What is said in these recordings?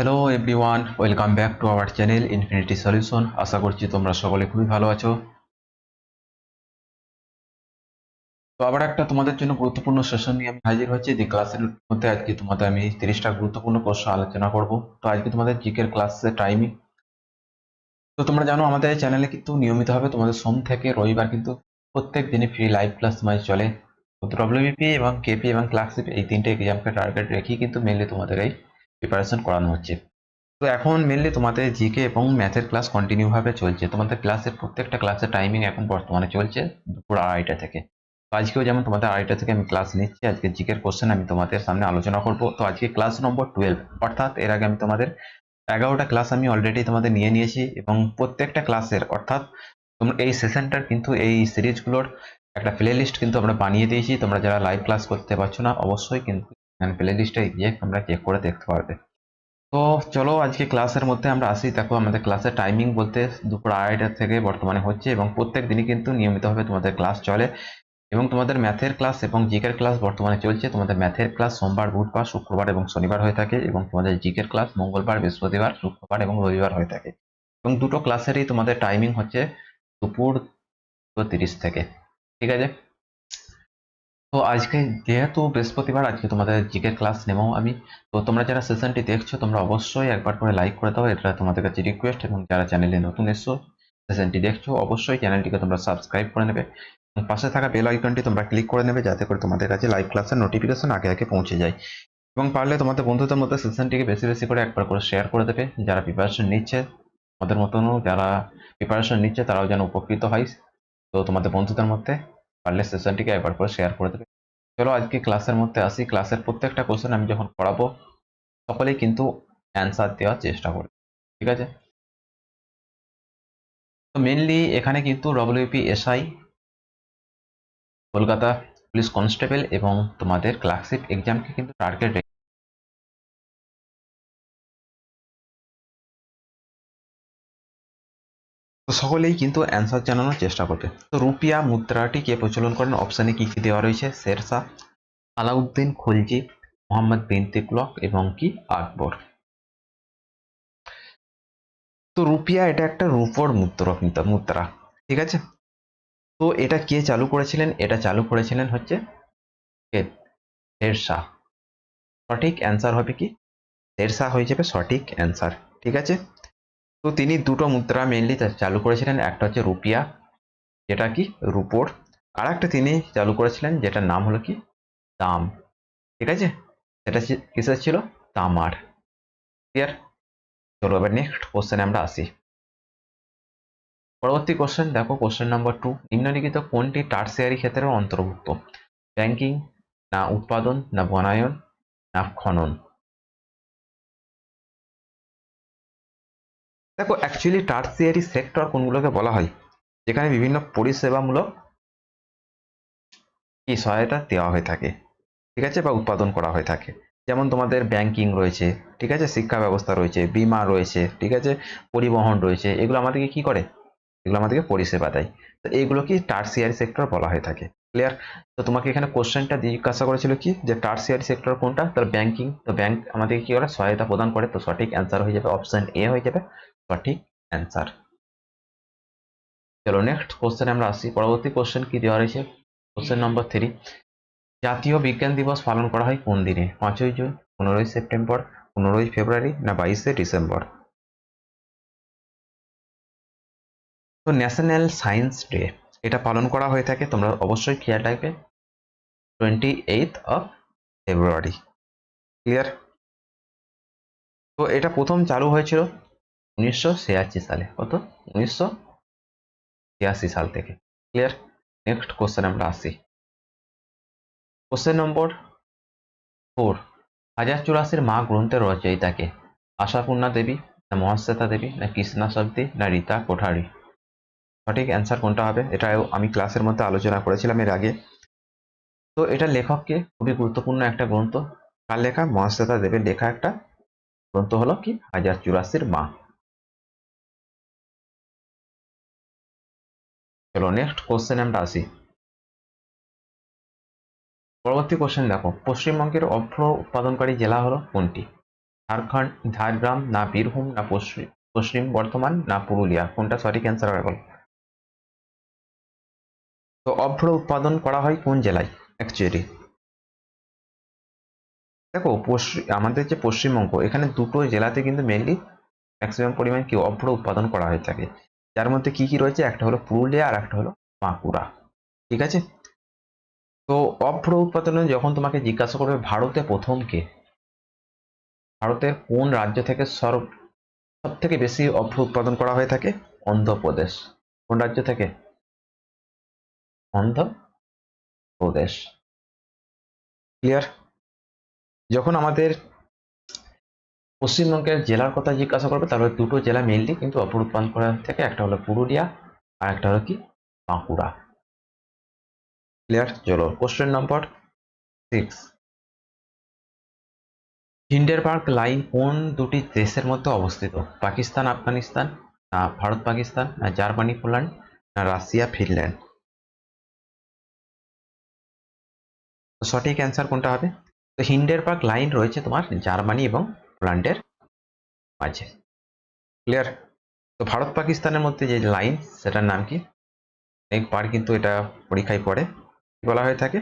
Hello everyone welcome back to our channel infinity solution আশা করছি তোমরা সকলে খুবই ভালো আছো। তো আবার একটা তোমাদের জন্য গুরুত্বপূর্ণ সেশন নিয়ে আমি হাজির হচ্ছি যে ক্লাসের মধ্যে আজকে তোমাদের আমি তিরিশটা গুরুত্বপূর্ণ প্রশ্ন আলোচনা করব। তো আজকে তোমাদের জিকের ক্লাসের টাইমিং তো তোমরা জানো আমাদের চ্যানেলে কিন্তু নিয়মিতভাবে তোমাদের সোম থেকে রবিবার কিন্তু প্রত্যেক দিনই ফ্রি লাইভ ক্লাস তোমাদের চলে। ডব্লিউবিপি এবং কেপি এবং ক্লাসিপ এই তিনটে এক্সামকে টার্গেট রেখেই কিন্তু মেনলি তোমাদের এই প্রিপারেশন করানো হচ্ছে। তো এখন মেনলি তোমাদের জিকে এবং ম্যাথের ক্লাস কন্টিনিউ ভাবে চলছে। তোমাদের ক্লাসের প্রত্যেকটা ক্লাসের টাইমিং এখন বর্তমানে চলছে দুপুর আড়াইটা থেকে। তো আজকেও যেমন তোমাদের আড়াইটা থেকে আমি ক্লাস নিচ্ছি, আজকে জিকের কোশ্চেন আমি তোমাদের সামনে আলোচনা করব। তো আজকে ক্লাস নম্বর টুয়েলভ অর্থাৎ এর আগে আমি তোমাদের এগারোটা ক্লাস আমি অলরেডি তোমাদের নিয়ে নিয়েছি এবং প্রত্যেকটা ক্লাসের অর্থাৎ তোমরা এই সেশনটার কিন্তু এই সিরিজগুলোর একটা প্লে লিস্ট কিন্তু আমরা বানিয়ে দিয়েছি। তোমরা যারা লাইভ ক্লাস করতে পারছ না, অবশ্যই কিন্তু প্লে লিস্টে গিয়ে তোমরা চেক করে দেখতে পারবে। তো চলো আজকে ক্লাসের মধ্যে আমরা আসি। দেখো আমাদের ক্লাসের টাইমিং বলতে দুপুর আড়াইটা থেকে বর্তমানে হচ্ছে এবং প্রত্যেক দিনই কিন্তু নিয়মিতভাবে তোমাদের ক্লাস চলে এবং তোমাদের ম্যাথের ক্লাস এবং জিকের ক্লাস বর্তমানে চলছে। তোমাদের ম্যাথের ক্লাস সোমবার, বুধবার, শুক্রবার এবং শনিবার হয়ে থাকে এবং তোমাদের জিকের ক্লাস মঙ্গলবার, বৃহস্পতিবার, শুক্রবার এবং রবিবার হয়ে থাকে। এবং দুটো ক্লাসেরই তোমাদের টাইমিং হচ্ছে দুপুর তিরিশ থেকে। ঠিক আছে? তো আজকে যেহেতু বৃহস্পতিবার, আজকে তোমাদের জিকের ক্লাস নেব আমি। তো তোমরা যারা সেশনটি দেখছ, তোমরা অবশ্যই একবার করে লাইক করে দাও। এটা তোমাদের কাছে রিকোয়েস্ট এবং যারা চ্যানেলে নতুন এসছো, সেশনটি দেখছ, অবশ্যই চ্যানেলটিকে তোমরা সাবস্ক্রাইব করে নেবে। পাশে থাকা বেল আইকনটি তোমরা ক্লিক করে নেবে, যাতে করে তোমাদের কাছে লাইভ ক্লাসের নোটিফিকেশন আগে আগে পৌঁছে যায়। এবং পারলে তোমাদের বন্ধুদের মধ্যে সেশনটিকে বেশি বেশি করে একবার করে শেয়ার করে দেবে। যারা প্রিপারেশন নিচ্ছে আমাদের মতনও যারা প্রিপারেশন নিচ্ছে, তারাও যেন উপকৃত হয়। তো তোমাদের বন্ধুদের মধ্যে পারলে সেশনটিকে একবার করে শেয়ার করে দেবে। চলো আজকে ক্লাসের মধ্যে আসি। ক্লাসের প্রত্যেকটা কোশ্চেন আমি যখন পড়াবো, সকলেই কিন্তু অ্যান্সার দেওয়ার চেষ্টা করবে। ঠিক আছে? তো মেনলি এখানে কিন্তু WP SI Kolkata police constable এবং তোমাদের ক্লাসিক এক্সামকে কিন্তু টার্গেট তো সকলেই কিন্তু অ্যান্সার জানানোর চেষ্টা করবে। তো রুপিয়া মুদ্রাটি কে প্রচলন করেন? অপশানে কি কি দেওয়া রয়েছে? শেরশাহ, আলাউদ্দিন খলজি, মোহাম্মদ বিন তুগলক এবং কি? আকবর। তো রুপিয়া এটা একটা রূপর মুদ্রা মুদ্রা, ঠিক আছে? তো এটা কে চালু করেছিলেন? এটা চালু করেছিলেন হচ্ছে শেরশাহ। সঠিক অ্যান্সার হবে কি? শেরশাহ হয়ে যাবে সঠিক অ্যান্সার ঠিক আছে? তো তিনি দুটো মুদ্রা মেনলি চালু করেছিলেন। একটা হচ্ছে রুপিয়া, যেটা কি? রুপোর। আর একটা তিনি চালু করেছিলেন, যেটার নাম হলো কি? দাম। ঠিক আছে? সেটা কিসের ছিল? তামার। ক্লিয়ার চলো এবার নেক্সট কোশ্চেনে আমরা আসি। পরবর্তী কোশ্চেন দেখো কোশ্চেন নাম্বার টু নিম্নলিখিত কোনটি টার্সিয়ারি ক্ষেত্রের অন্তর্ভুক্ত? ব্যাংকিং না উৎপাদন, না বনায়ন, না খনন? দেখো অ্যাকচুয়ালি টার্সিয়ারি সেক্টর কোনগুলোকে বলা হয়? যেখানে বিভিন্ন পরিষেবামূলক কি সহায়তা দেওয়া হয়ে থাকে, ঠিক আছে, বা উৎপাদন করা হয়ে থাকে। যেমন তোমাদের ব্যাংকিং রয়েছে, ঠিক আছে, শিক্ষা ব্যবস্থা রয়েছে, বিমা রয়েছে, ঠিক আছে, পরিবহন রয়েছে, এগুলো আমাদেরকে কি করে? এগুলো আমাদেরকে পরিষেবা দেয়। তো এইগুলো কি টার্সিয়ারি সেক্টর বলা হয়ে থাকে। ক্লিয়ার তো তোমাকে এখানে কোশ্চেনটা জিজ্ঞাসা করেছিল কি? যে টার্সিয়ারি সেক্টর কোনটা? তার ব্যাংকিং তো ব্যাংক আমাদেরকে কি করে? সহায়তা প্রদান করে, তো সঠিক অ্যান্সার হয়ে যাবে অপশন এ হয়ে যাবে। সঠিক অ্যান্সার চলো নেক্সট কোশ্চেনে আমরা আসি। পরবর্তী কোশ্চেন কি দেওয়া রয়েছে? কোশ্চেন নম্বর থ্রি জাতীয় বিজ্ঞান দিবস পালন করা হয় কোন দিনে? পাঁচই জুন, পনেরোই সেপ্টেম্বর, পনেরোই ফেব্রুয়ারি না বাইশে ডিসেম্বর? তো ন্যাশনাল সায়েন্স ডে এটা পালন করা হয়ে থাকে, তোমরা অবশ্যই খেয়াল রাখবে twenty eighth of February clear তো এটা প্রথম চালু হয়েছিল উনিশশো ছিয়াশি সালে কত উনিশশো ছিয়াশি সাল থেকে ক্লিয়ার নেক্সট কোশ্চেন আমরা আসি কোশ্চেন নম্বর ফোর হাজার চুরাশির মা গ্রন্থের রচয়িতাকে আশাপূর্ণা দেবী, না মহাশ্বেতা দেবী, না কৃষ্ণা শব্দী না রীতা কোঠারি? সঠিক অ্যান্সার কোনটা হবে? এটাও আমি ক্লাসের মধ্যে আলোচনা করেছিলাম এর আগে। তো এটা লেখককে খুবই গুরুত্বপূর্ণ একটা গ্রন্থ। কার লেখা মহাশ্বেতা দেবের লেখা একটা গ্রন্থ হলো কি? হাজার চুরাশির মা। চলো নেক্সট কোশ্চেন আমরা আসি পরবর্তী কোশ্চেন দেখো, পশ্চিমবঙ্গের অভ্র উৎপাদনকারী জেলা হলো কোনটি? ঝাড়খণ্ড, ঝাড়গ্রাম, না বীরভূম, না পশ্চিম পশ্চিম বর্ধমান, না পুরুলিয়া? কোনটা সঠিক অ্যান্সার হবে তো অভ্র উৎপাদন করা হয় কোন জেলায়? অ্যাকচুয়ালি দেখো পশ্চিম আমাদের যে পশ্চিমবঙ্গ, এখানে দুটো জেলাতে কিন্তু মেনলি ম্যাক্সিমাম পরিমাণ কি? অভ্র উৎপাদন করা হয়ে থাকে। যার মধ্যে কি কি রয়েছে? একটা হলো পুরুলিয়া আর একটা হলো বাঁকুড়া। ঠিক আছে? তো অভ্র উৎপাদনে যখন তোমাকে জিজ্ঞাসা করবে ভারতে প্রথম কে ভারতের কোন রাজ্য থেকে সর্ব সব থেকে বেশি অভ্র উৎপাদন করা হয়ে থাকে? অন্ধ্রপ্রদেশ। কোন রাজ্য থেকে? অন্ধ্রপ্রদেশ। ক্লিয়ার যখন আমাদের পশ্চিমবঙ্গের জেলার কথা জিজ্ঞাসা করবে, তাহলে দুটো জেলা মেইনলি কিন্তু অপর উৎপাদন করা থেকে একটা হলো পুরুলিয়া আর একটা হলো কি? বাঁকুড়া। ক্লিয়ার চলো question number six Hindenburg line কোন দুটি দেশের মধ্যে অবস্থিত? পাকিস্তান, আফগানিস্তান, না ভারত, পাকিস্তান, না জার্মানি, পোল্যান্ড, না রাশিয়া, ফিনল্যান্ড? সঠিক অ্যান্সার কোনটা হবে? তো হিন্ডেরবার্গ লাইন রয়েছে তোমার জার্মানি এবং পোল্যান্ডের মাঝে ক্লিয়ার তো ভারত পাকিস্তানের মধ্যে যে লাইন সেটার নাম কি? একবার কিন্তু এটা পরীক্ষায় পড়ে। বলা হয়ে থাকে?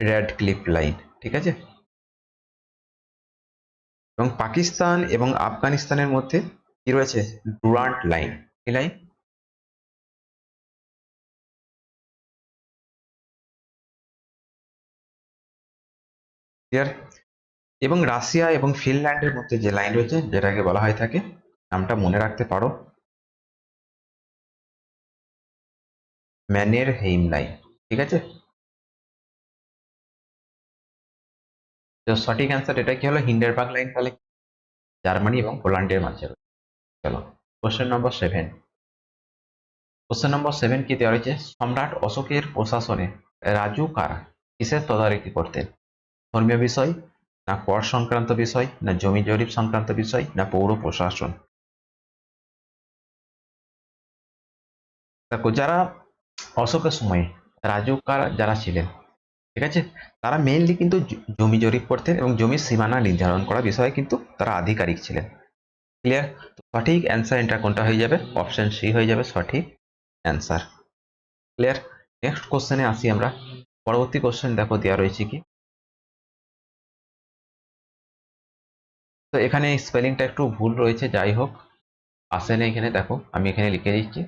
রেড ক্লিপ লাইন ঠিক আছে? এবং পাকিস্তান এবং আফগানিস্তানের মধ্যে কি রয়েছে? ডুরান্ট লাইন কি লাইন ক্লিয়ার এবং রাশিয়া এবং ফিনল্যান্ডের মধ্যে যে লাইন রয়েছে, যেটাকে বলা হয়ে থাকে, নামটা মনে রাখতে পারো। ম্যানের হেইম লাইন ঠিক আছে? তো সঠিক অ্যান্সার এটা কি হলো? হিন্ডেরবার্গ লাইন তাহলে জার্মানি এবং পোল্যান্ডের মাঝে চলো question number seven question number seven কি দেওয়া হয়েছে সম্রাট অশোকের প্রশাসনে রাজু কারা? কিসের তদারকি করতেন? ধর্মীয় বিষয়, না কর সংক্রান্ত বিষয়, না জমি জরিপ সংক্রান্ত বিষয়, না পৌর প্রশাসন। দেখো, যারা অশোকের সময়ে রাজুকার যারা ছিলেন, ঠিক আছে? তারা মেইনলি কিন্তু জমি জরিপ করতেন এবং জমির সীমানা নির্ধারণ করা বিষয়ে কিন্তু তারা আধিকারিক ছিলেন। ক্লিয়ার সঠিক অ্যান্সার এটা কোনটা হয়ে যাবে? অপশন সি হয়ে যাবে সঠিক অ্যান্সার ক্লিয়ার নেক্সট কোশ্চেনে আসি আমরা। পরবর্তী কোশ্চেন দেখো দেওয়া রয়েছে কি? তো এখানে স্পেলিংটা একটু ভুল রয়েছে, যাই হোক। আসে না এখানে, দেখো, আমি এখানে লিখে দিচ্ছি।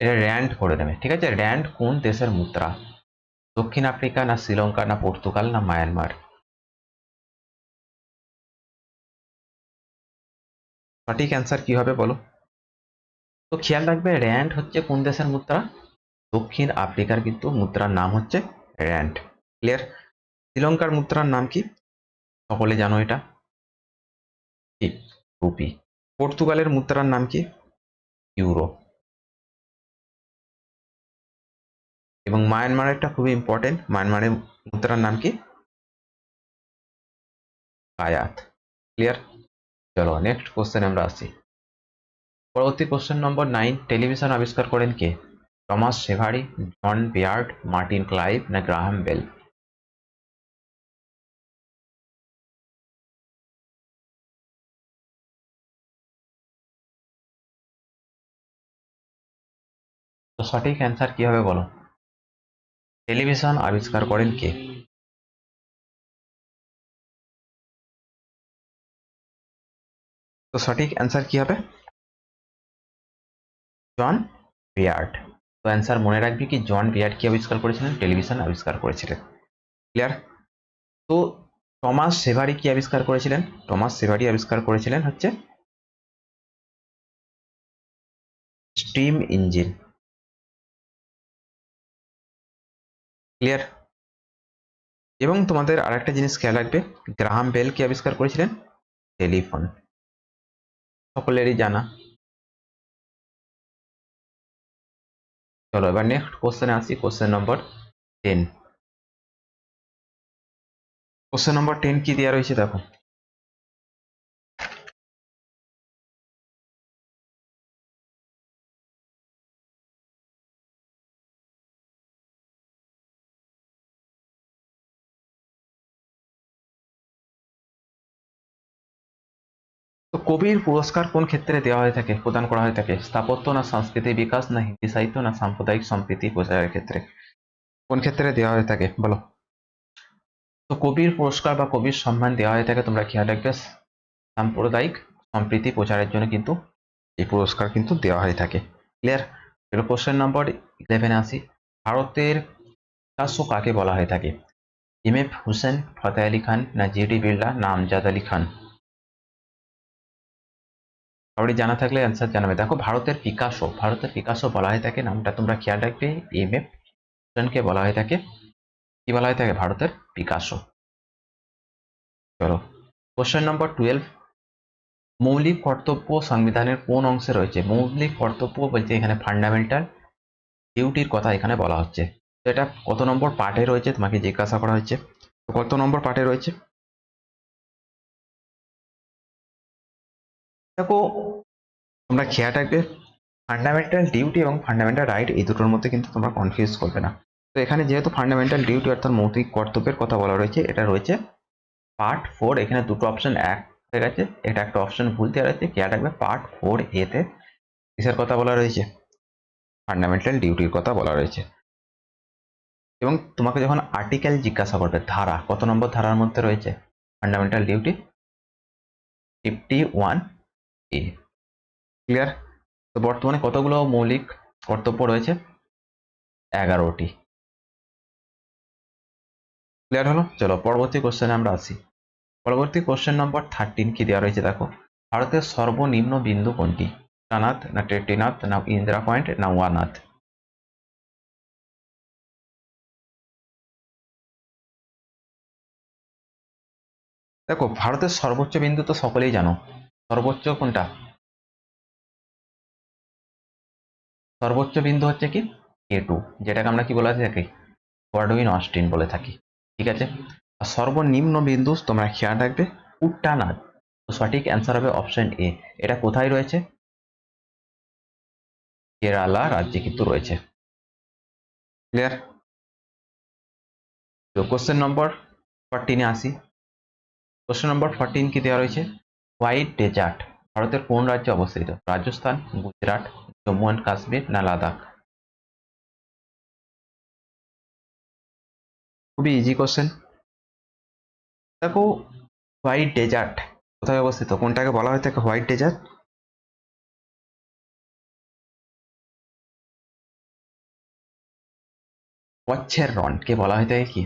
এটা র্যান্ড করে দেবে, ঠিক আছে? র্যান্ড কোন দেশের মুদ্রা? দক্ষিণ আফ্রিকা না শ্রীলঙ্কা না পর্তুগাল না মায়ানমার? সঠিক অ্যান্সার কি হবে বলো? তো খেয়াল রাখবে, র্যান্ড হচ্ছে কোন দেশের মুদ্রা? দক্ষিণ আফ্রিকার কিন্তু মুদ্রার নাম হচ্ছে র্যান্ড। ক্লিয়ার শ্রীলঙ্কার মুদ্রার নাম কি? সকলে জানো এটা। রুপি। পর্তুগালের মুদ্রার নাম কি? ইউরো। এবং মায়ানমারেরটা খুবই ইম্পর্টেন্ট মায়ানমারের মুদ্রার নাম কি? কায়াত ক্লিয়ার চলো নেক্সট কোশ্চেন আমরা আসি। পরবর্তী কোশ্চেন নম্বর নাইন টেলিভিশন আবিষ্কার করেন কে? Thomas Savery John Baird Martin Clive না গ্রাহাম বেল সঠিক অ্যান্সার কি হবে বলো? টেলিভিশন আবিষ্কার করেন কে? তো সঠিক অ্যান্সার কি হবে? জন বিয়ার্ড। তো অ্যান্সার মনে রাখবি কি জন বিয়ার্ড কি আবিষ্কার করেছিলেন? টেলিভিশন আবিষ্কার করেছিলেন। ক্লিয়ার তো টমাস সেভারি কি আবিষ্কার করেছিলেন? টমাস সেভারি আবিষ্কার করেছিলেন হচ্ছে স্টিম ইঞ্জিন। ক্লিয়ার এবং তোমাদের আর একটা জিনিস খেয়াল রাখবে, গ্রাহাম বেল কি আবিষ্কার করেছিলেন? টেলিফোন। সকলেরই জানা। চলো এবার নেক্সট কোশ্চেনে আসি question number ten question number ten কি দেওয়া রয়েছে দেখো। কবির পুরস্কার কোন ক্ষেত্রে দেওয়া হয়ে থাকে, প্রদান করা হয়ে থাকে? স্থাপত্য না সাংস্কৃতিক বিকাশ না হিন্দি সাহিত্য না সাম্প্রদায়িক সম্প্রীতি প্রচারের ক্ষেত্রে? কোন ক্ষেত্রে দেওয়া হয়ে থাকে? বলো। তো কবির পুরস্কার বা কবির সম্মান দেওয়া হয়ে থাকে তোমরা খেয়াল রাখবে। সাম্প্রদায়িক সম্প্রীতি প্রচারের জন্য কিন্তু এই পুরস্কার কিন্তু দেওয়া হয়ে থাকে। ক্লিয়ার এবার কোশ্চেন নম্বর ইলেভেনে আসি। ভারতের পিকাসো কাকে বলা হয়ে থাকে? এম এফ হুসেন, ফতেহ আলী খান না জিডি বিড়লা না আমজাদ আলী খান? সবারই জানা থাকলে অ্যান্সার জানাবে। দেখো, ভারতের পিকাসো ভারতের পিকাসো বলা হয়ে থাকে নামটা তোমরা খেয়াল রাখবে এম এফ হুসেনকে বলা হয়ে থাকে। কি বলা হয়ে থাকে? ভারতের পিকাসো চলো কোশ্চেন নম্বর টুয়েলভ মৌলিক কর্তব্য সংবিধানের কোন অংশে রয়েছে? মৌলিক কর্তব্য বলতে এখানে ফান্ডামেন্টাল ডিউটির কথা এখানে বলা হচ্ছে। তো এটা কত নম্বর পার্টে রয়েছে? তোমাকে জিজ্ঞাসা করা হয়েছে। কত নম্বর পার্টে রয়েছে? দেখো, তোমরা খেয়াল রাখবে ফান্ডামেন্টাল ডিউটি এবং ফান্ডামেন্টাল রাইট এই দুটোর মধ্যে কিন্তু তোমরা কনফিউজ করবে না। তো এখানে যেহেতু ফান্ডামেন্টাল ডিউটি অর্থাৎ মৌলিক কর্তব্যের কথা বলা রয়েছে, এটা রয়েছে পার্ট ফোর এখানে দুটো অপশন এক হয়ে গেছে, এটা একটা অপশন ভুল দেওয়া রয়েছে, খেয়াল রাখবে পার্ট ফোর এতে কিসের কথা বলা রয়েছে? ফান্ডামেন্টাল ডিউটির কথা বলা রয়েছে। এবং তোমাকে যখন আর্টিকেল জিজ্ঞাসা করবে, ধারা, কত নম্বর ধারার মধ্যে রয়েছে? Fundamental duty fifty one A clear তো বর্তমানে কতগুলো মৌলিক কর্তব্য রয়েছে? এগারোটি। ক্লিয়ার হলো? চলো, পরবর্তী কোশ্চেনে আমরা আসি পরবর্তী কোশ্চেন নম্বর থার্টিন কি দেওয়া রয়েছে দেখো? ভারতের সর্বনিম্ন বিন্দু কোনটি? টানাথ না টেটিনাথ না ইন্দিরা পয়েন্ট না ওয়ানাথ? দেখো, ভারতের সর্বোচ্চ বিন্দু তো সকলেই জানো। সর্বোচ্চ কোনটা? সর্বোচ্চ বিন্দু হচ্ছে কি? কে টু যেটাকে আমরা কি বলে থাকি? গডউইন অস্টিন বলে থাকি, ঠিক আছে? আর সর্বনিম্ন বিন্দু তোমরা খেয়াল রাখবে উট্টানাথ তো সঠিক অ্যান্সার হবে অপশন এ এটা কোথায় রয়েছে? কেরালা রাজ্যে কিন্তু রয়েছে। ক্লিয়ার তো কোশ্চেন নম্বর ফোরটিনে আসি। কোশ্চেন নম্বর ফোরটিন কি দেওয়া রয়েছে? হোয়াইট ডেজার্ট, ভারতের কোন রাজ্যে অবস্থিত? রাজস্থান, গুজরাট, জম্মু অ্যান্ড কাশ্মীর, না লাদাখ? খুবই ইজি কোশ্চেন দেখো, হোয়াইট ডেজার্ট কোথায় অবস্থিত? কোনটাকে বলা হয়ে থাকে হোয়াইট ডেজার্ট? কচ্ছের রনকে বলা হয়ে থাকে কি?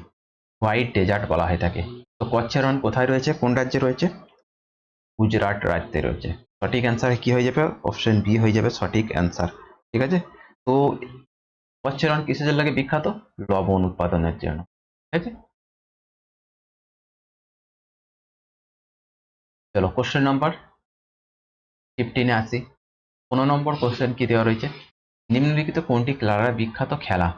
হোয়াইট ডেজার্ট বলা হয়ে থাকে তো কচ্ছের রন কোথায় রয়েছে? কোন রাজ্যে রয়েছে? গুজরাট রাজ্যে রয়েছে। সঠিক অ্যান্সার কি হয়ে যাবে? অপশন বি হয়ে যাবে সঠিক অ্যান্সার ঠিক আছে? তো রন কিসের জন্য বিখ্যাত? লবণ উৎপাদনের জন্য। ঠিক আছে? চলো কোশ্চেন নাম্বার ফিফটিনে আসি। পনেরো নম্বর কোশ্চেন কি দেওয়া রয়েছে? নিম্নলিখিত কোনটি ক্লারা বিখ্যাত খেলা?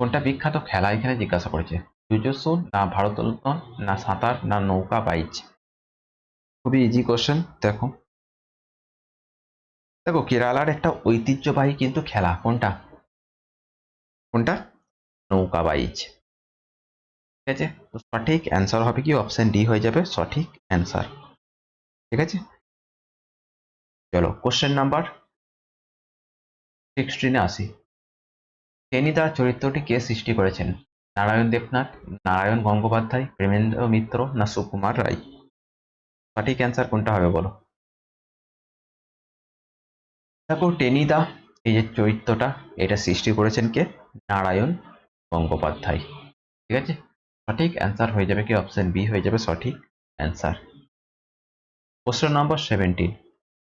কোনটা বিখ্যাত খেলা এখানে জিজ্ঞাসা করেছে? জুজুসু না ভারোত্তোলন না সাঁতার, না নৌকা বাইচ খুবই ইজি কোশ্চেন দেখো। দেখো, কেরালার একটা ঐতিহ্যবাহী কিন্তু খেলা, কোনটা? কোনটা? নৌকা বাইচ। ঠিক আছে? তো সঠিক অ্যান্সার হবে কি? অপশন ডি হয়ে যাবে, সঠিক অ্যান্সার ঠিক আছে? চলো কোশ্চেন নাম্বার সিক্সটিনে আসি। টেনিদার চরিত্রটি কে সৃষ্টি করেছেন? নারায়ণ দেবনাথ, নারায়ণ গঙ্গোপাধ্যায়, প্রেমেন্দ্র মিত্র না সুকুমার রায়? সঠিক অ্যান্সার কোনটা হবে বলো? দেখো টেনিদা, এই যে চরিত্রটা, এটা সৃষ্টি করেছেন কে? নারায়ণ গঙ্গোপাধ্যায়। ঠিক আছে? সঠিক অ্যান্সার হয়ে যাবে কি? অপশন বি হয়ে যাবে সঠিক অ্যান্সার কোশ্চেন নম্বর সেভেন্টিন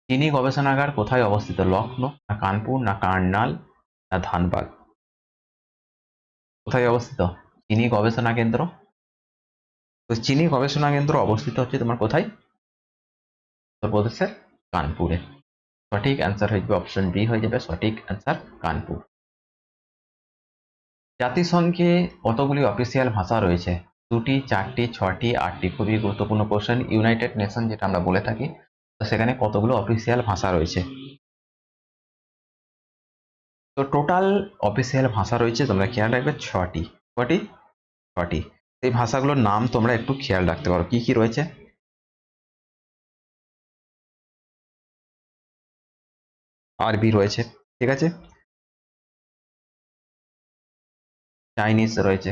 চিনি গবেষণাগার কোথায় অবস্থিত? লখনৌ না কানপুর, না কার্নাল, না ধানবাদ কোথায় অবস্থিত? চিনি গবেষণা কেন্দ্র? তো চিনি গবেষণা কেন্দ্র অবস্থিত হচ্ছে তোমার কোথায়? উত্তরপ্রদেশের কানপুরে। সঠিক অ্যান্সার হয়ে যাবে অপশন বি হয়ে যাবে সঠিক অ্যান্সার কানপুর। জাতিসংঘে কতগুলি অফিসিয়াল ভাষা রয়েছে? দুটি, চারটি, ছটি, আটটি খুবই গুরুত্বপূর্ণ কোশ্চেন ইউনাইটেড নেশন যেটা আমরা বলে থাকি সেখানে কতগুলো অফিসিয়াল ভাষা রয়েছে? তো টোটাল অফিসিয়াল ভাষা রয়েছে, তোমরা খেয়াল রাখবে, ছটি। কটি? ছটি। এই ভাষাগুলোর নাম তোমরা একটু খেয়াল রাখতে পারো। কি কি রয়েছে? আরবি রয়েছে, ঠিক আছে? চাইনিজ রয়েছে।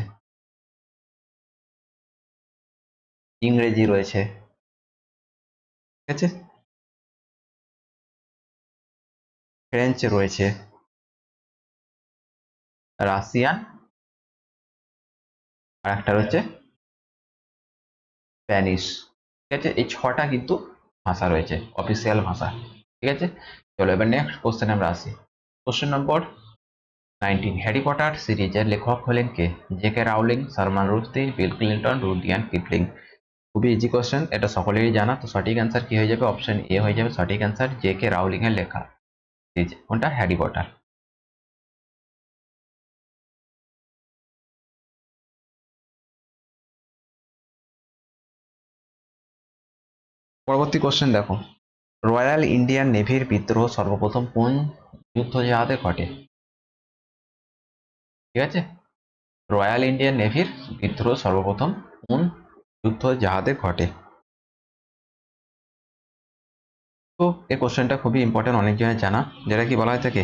ইংরেজি রয়েছে। ঠিক আছে? ফ্রেঞ্চ রয়েছে। রাশিয়ান আর একটা রয়েছে। স্প্যানিশ ঠিক আছে? এই ছটা কিন্তু ভাষা রয়েছে অফিসিয়াল ভাষা। ঠিক আছে? চলো এবার নেক্সট কোশ্চেন আমরা আসি। Question number nineteen Harry Potter সিরিজের লেখক হলেন কে? J K Rowling Salman Rushdie Bill Clinton Rudyard Kipling খুবই ইজি কোশ্চেন এটা সকলেরই জানা, তো সঠিক অ্যান্সার কি হয়ে যাবে? অপশন এ হয়ে যাবে সঠিক অ্যান্সার জে কে রাউলিং এর লেখা। সিরিজ কোনটা? হ্যারি পটার পরবর্তী কোশ্চেন দেখো। রয়্যাল ইন্ডিয়ান নেভির বিদ্রোহ সর্বপ্রথম কোন যুদ্ধ জাহাজে ঘটে? ঠিক আছে? রয়্যাল ইন্ডিয়ান নেভির বিদ্রোহ সর্বপ্রথম কোন যুদ্ধ জাহাজে ঘটে? তো এই কোশ্চেনটা খুবই ইম্পর্টেন্ট অনেক জনের জানা। যেটা কি বলা হয়ে থাকে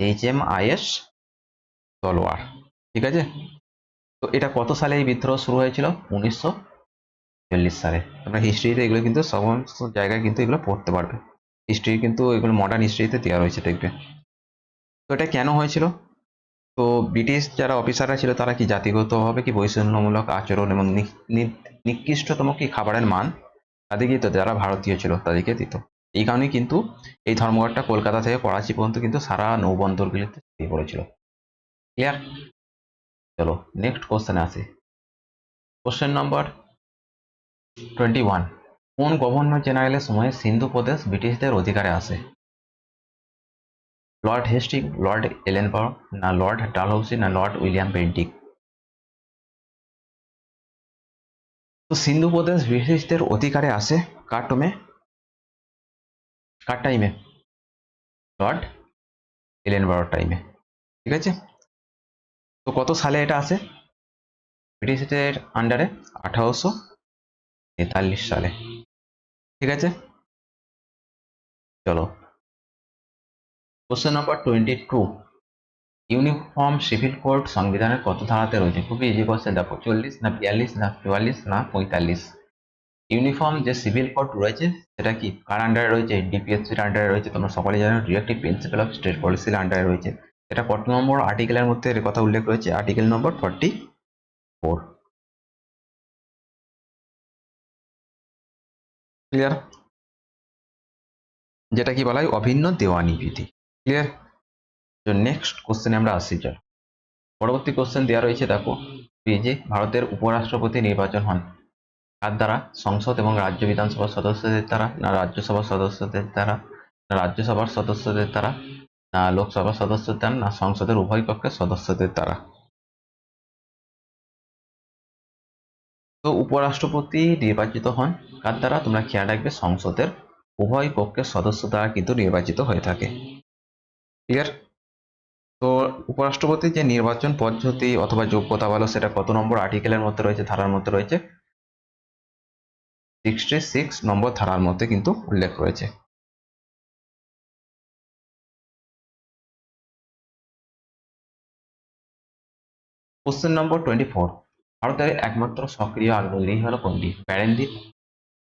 এইচ এম আইএস তলোয়ার। ঠিক আছে? তো এটা কত সালে এই বিদ্রোহ শুরু হয়েছিল? উনিশশো চল্লিশ সালে তোমরা হিস্ট্রিতে এগুলো কিন্তু সমস্ত জায়গায় কিন্তু এগুলো পড়তে পারবে। হিস্ট্রি কিন্তু এগুলো মডার্ন হিস্ট্রিতে দেওয়া হয়েছে দেখবে। তো এটা কেন হয়েছিল? তো ব্রিটিশ যারা অফিসাররা ছিল, তারা কি জাতিগতভাবে কি বৈষম্যমূলক আচরণ এবং নিকৃষ্টতম কি খাবারের মান তাদেরকে তো যারা ভারতীয় ছিল, তাদেরকে দিত। এই কারণেই কিন্তু এই ধর্মঘটটা কলকাতা থেকে করাচি পর্যন্ত কিন্তু সারা নৌবন্দরগুলিতে ছড়িয়ে পড়েছিল। ক্লিয়ার চলো নেক্সট কোশ্চেনে আসি। কোশ্চেন নম্বর টোয়েন্টি ওয়ান কোন গভর্নর জেনারেলের সময় সিন্ধু প্রদেশ ব্রিটিশদের অধিকারে আসে? লর্ড হেস্টিং, লর্ড এলেনবার্গ না লর্ড ডালহৌসি, না লর্ড উইলিয়াম বেন্টিক? তো সিন্ধু প্রদেশ ব্রিটিশদের অধিকারে আসে কার টমে কার টাইমে লর্ড এলেনবার্গ টাইমে ঠিক আছে? তো কত সালে এটা আসে? ব্রিটিশদের আন্ডারে আঠারোশো তেতাল্লিশ সালে। ঠিক আছে? চলো। Question number twenty two uniform civil code সংবিধানের কত ধারাতে রয়েছে? খুবই ইজি কোশ্চেন দেখো, চল্লিশ না বিয়াল্লিশ না চুয়াল্লিশ না পঁয়তাল্লিশ। ইউনিফর্ম যে সিভিল কোড রয়েছে, সেটা কি? কার আন্ডারে রয়েছে? ডিপিএসসির আন্ডারে রয়েছে? তোমরা সকলে জানো ডিরেক্টিভ প্রিন্সিপাল অফ স্টেট পলিসির আন্ডারে রয়েছে। এটা কত নম্বর? আর্টিকেলের মধ্যে কথা উল্লেখ রয়েছে। Article number forty four clear যেটা কি বলা হয়? অভিন্ন দেওয়ানি বিধি ক্লিয়ার তো নেক্সট কোশ্চেনে আমরা আসি, চল। পরবর্তী কোশ্চেন দেওয়া রয়েছে, দেখো। যে ভারতের উপরাষ্ট্রপতি নির্বাচন হন কার দ্বারা সংসদ এবং রাজ্য বিধানসভার সদস্যদের দ্বারা না রাজ্যসভার সদস্যদের দ্বারা, না রাজ্যসভার সদস্যদের দ্বারা, না লোকসভার সদস্যদের দ্বারা, না সংসদের উভয় কক্ষের সদস্যদের দ্বারা। তো উপরাষ্ট্রপতি নির্বাচিত হন কার দ্বারা তোমরা খেয়াল রাখবে সংসদের উভয় পক্ষের সদস্য দ্বারা কিন্তু নির্বাচিত হয়ে থাকে। ক্লিয়ার তো উপরাষ্ট্রপতির যে নির্বাচন পদ্ধতি অথবা যোগ্যতা বলো, সেটা কত নম্বর আর্টিকেলের মধ্যে রয়েছে, ধারার মধ্যে রয়েছে? সিক্সটি সিক্স নম্বর ধারার মধ্যে কিন্তু উল্লেখ রয়েছে। কোশ্চেন নম্বর টোয়েন্টি ফোর ভারতের একমাত্র সক্রিয় আগ্নেয়গিরি হলো কোনটি? প্যারেন দ্বীপ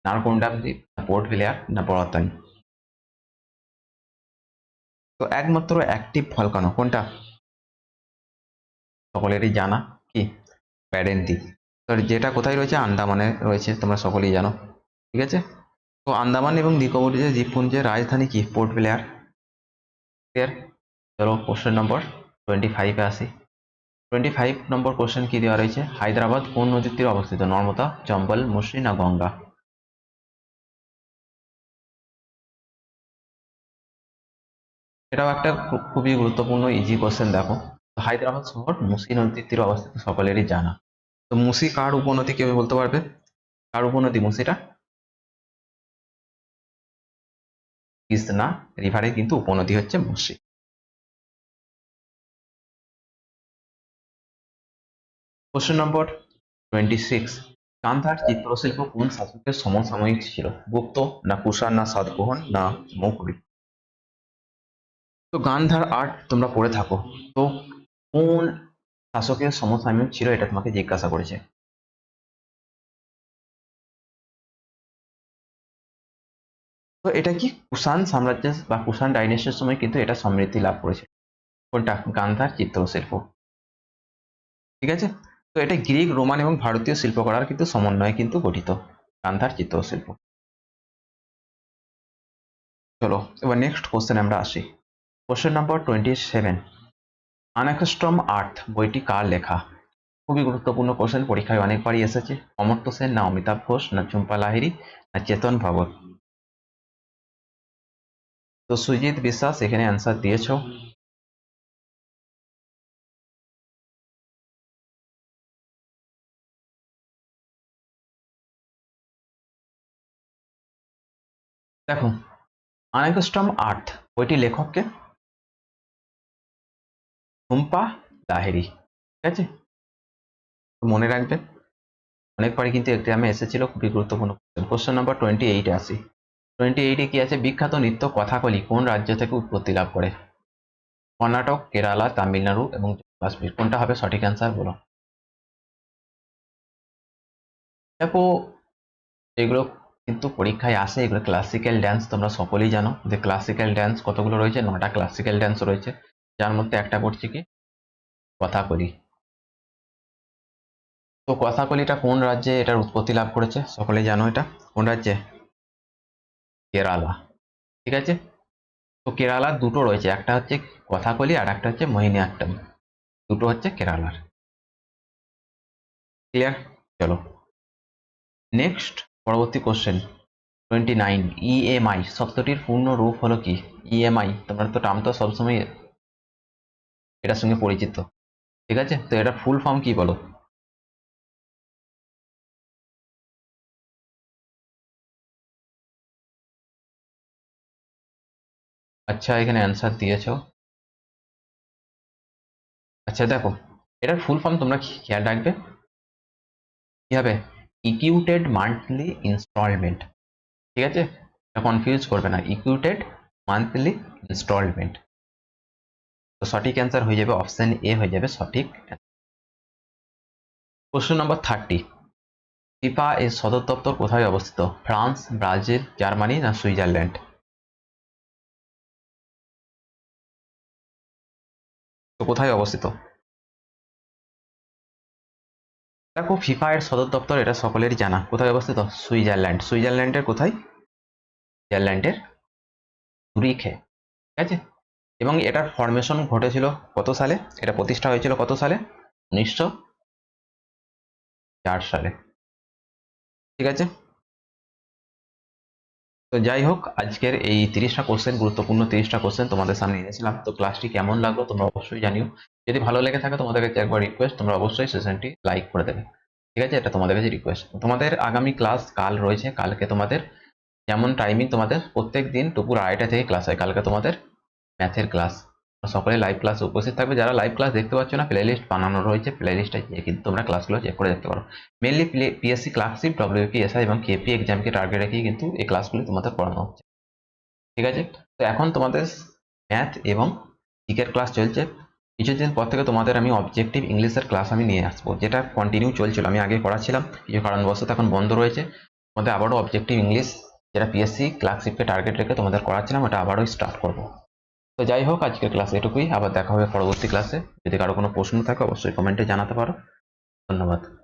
নারকোন্ডাম দ্বীপ না পোর্ট ব্লেয়ার না বড়াতানি তো একমাত্র অ্যাক্টিভ ভলকানো কোনটা? সকলেরই জানা কি? প্যারেন দ্বীপ তো যেটা কোথায় রয়েছে? আন্দামানে রয়েছে, তোমরা সকলেই জানো। ঠিক আছে? তো আন্দামান এবং নিকোবর দ্বীপপুঞ্জের রাজধানী কি? পোর্ট ব্লেয়ার চলো কোশ্চেন নম্বর টোয়েন্টি ফাইভে আসি। টোয়েন্টি ফাইভ নম্বর কোশ্চেন কি দেওয়া রয়েছে? হায়দ্রাবাদ কোন নদীর তীরে অবস্থিত? নর্মদা চম্বল মুসরি না গঙ্গা? এটাও একটা খুবই গুরুত্বপূর্ণ ইজি কোশ্চেন দেখো। হায়দ্রাবাদ শহর মুসি নদীর তীরে অবস্থিত সকলেরই জানা। তো মুসি কার উপনদী কেউ বলতে পারবে? কার উপনদী মুসিটা কৃষ্ণা রিভারের কিন্তু উপনদী হচ্ছে Musi question number twenty six Gandhara চিত্রশিল্প কোন শাসকের সমসাময়িক ছিল? গুপ্ত, না কুষাণ, না সাতবাহন না মৌখরী তো গান্ধার আর্ট তোমরা পড়ে থাকো। তো কোন শাসকের সমসাময়িক ছিল এটা তোমাকে জিজ্ঞাসা করেছে? তো এটা কি কুষাণ সাম্রাজ্য বা কুষাণ ডাইনেস্টির সময় কিন্তু এটা সমৃদ্ধি লাভ করেছে? কোনটা? গান্ধার চিত্রশিল্প ঠিক আছে? তো এটা গ্রিক, রোমান এবং ভারতীয় শিল্পকলার কিন্তু সমন্বয়ে কিন্তু গঠিত। গান্ধার চিত্রশিল্প। চলো, এবার নেক্সট কোশ্চেন আমরা আসি। কোশ্চেন নাম্বার টোয়েন্টি সেভেন আনাকস্ট্রম আর্থ বইটি কার লেখা? খুবই গুরুত্বপূর্ণ কোশ্চেন পরীক্ষায় অনেকবারই এসেছে। অমর্ত্য সেন না অমিতাভ ঘোষ না ঝুম্পা লাহিরি না চেতন ভগত তো সুজিত বিশ্বাস এখানে অ্যান্সার দিয়েছ। দেখো আনাকস্ট্রম আর্থ, বইটি লেখককে ঝুম্পা লাহিরি ঠিক আছে? মনে রাখবেন অনেকবারই কিন্তু এক্সামে এসেছিল, খুবই গুরুত্বপূর্ণ কোশ্চেন নাম্বার টোয়েন্টি এইটে আসি। টোয়েন্টি এইটে কি আছে? বিখ্যাত নৃত্য কথাকলি কোন রাজ্য থেকে উৎপত্তি লাভ করে? কর্ণাটক, কেরালা, তামিলনাড়ু এবং জম্মু কাশ্মীর। কোনটা হবে সঠিক অ্যান্সার বলো। দেখো কিন্তু পরীক্ষায় আসে এগুলো ক্লাসিক্যাল ড্যান্স তোমরা সকলেই জানো যে ক্লাসিক্যাল ড্যান্স কতগুলো রয়েছে? নটা ক্লাসিক্যাল ড্যান্স রয়েছে। যার মধ্যে একটা পড়ছে কি? কথাকলি। তো কথাকলিটা কোন রাজ্যে এটার উৎপত্তি লাভ করেছে? সকলেই জানো এটা। কোন রাজ্যে? কেরালা। ঠিক আছে? তো কেরালার দুটো রয়েছে। একটা হচ্ছে কথাকলি আর একটা হচ্ছে মোহিনীআট্টম দুটো হচ্ছে কেরালার। ক্লিয়ার চলো। নেক্সট পরবর্তী কোশ্চেন টোয়েন্টি নাইন ইএমআই শব্দটির পূর্ণ রূপ হলো কি? ইএমআই তোমরা তো টার্ম তো সবসময় এটার সঙ্গে পরিচিত, ঠিক আছে? তো এটা ফুল ফর্ম কি বলো? আচ্ছা এখানে অ্যান্সার দিয়েছ। আচ্ছা দেখো, এটার ফুল ফর্ম তোমরা খেয়াল রাখবে। কি হবে? ইকিউটেড মান্থলি ইনস্টলমেন্ট ঠিক আছে? কনফিউজ করবে না। ইকিউটেড মান্থলি ইনস্টলমেন্ট তো সঠিক অ্যান্সার হয়ে যাবে অপশন এ হয়ে যাবে সঠিক কোশ্চেন নম্বর থার্টি ফিফা এর সদর দপ্তর কোথায় অবস্থিত? ফ্রান্স, ব্রাজিল, জার্মানি না সুইজারল্যান্ড? তো কোথায় অবস্থিত? দেখো ফিফা এর সদর দপ্তর এটা সকলেরই জানা। কোথায় অবস্থিত? সুইজারল্যান্ড। সুইজারল্যান্ডের কোথায়? সুইজারল্যান্ডের জুরিখে। ঠিক আছে? এবং এটার ফরমেশন ঘটেছিল কত সালে? এটা প্রতিষ্ঠা হয়েছিল কত সালে? উনিশশো চার সালে। ঠিক আছে? তো যাই হোক, আজকের এই তিরিশটা কোশ্চেন গুরুত্বপূর্ণ তিরিশটা কোশ্চেন তোমাদের সামনে এনেছিলাম তো ক্লাসটি কেমন লাগল তোমরা অবশ্যই জানিও। যদি ভালো লেগে থাকে তোমাদের কাছে একবার রিকোয়েস্ট তোমরা অবশ্যই সেশনটি লাইক করে দেবে। ঠিক আছে? এটা তোমাদের কাছে রিকোয়েস্ট তোমাদের আগামী ক্লাস কাল রয়েছে। কালকে তোমাদের যেমন টাইমিং তোমাদের প্রত্যেক দিন দুপুর আড়াইটা থেকে ক্লাস হয়। কালকে তোমাদের ম্যাথের ক্লাস সকলে লাইভ ক্লাস উপস্থিত থাকবে। যারা লাইভ ক্লাস দেখতে পাচ্ছ না প্লে লিস্ট বানানো রয়েছে প্লে লিস্টে গিয়ে কিন্তু তোমরা ক্লাসগুলো চেক করে দেখতে পারো। Mainly PSC clerkship clerkship WPSI এবং কেপি এক্সামকে টার্গেট রেখেই কিন্তু এই ক্লাসগুলি তোমাদের পড়ানো হচ্ছে। ঠিক আছে? তো এখন তোমাদের ম্যাথ এবং জিকের ক্লাস চলছে। কিছুদিন পর থেকে তোমাদের আমি অবজেক্টিভ ইংলিশের ক্লাস আমি নিয়ে আসব, যেটা কন্টিনিউ চলছিল। আমি আগে করাচ্ছিলাম কিছু কারণবশত এখন বন্ধ রয়েছে। তোমাদের আবারও অবজেক্টিভ ইংলিশ যেটা পিএসসি ক্লাসিপকে টার্গেট রেখে তোমাদের করাচ্ছিলাম ওটা আবারও স্টার্ট করব। তো যাই হোক, আজকের ক্লাস এটুকুই। আবার দেখা হবে পরবর্তী ক্লাসে যদি কারও কোনো প্রশ্ন থাকে, অবশ্যই কমেন্টে জানাতে পারো। ধন্যবাদ।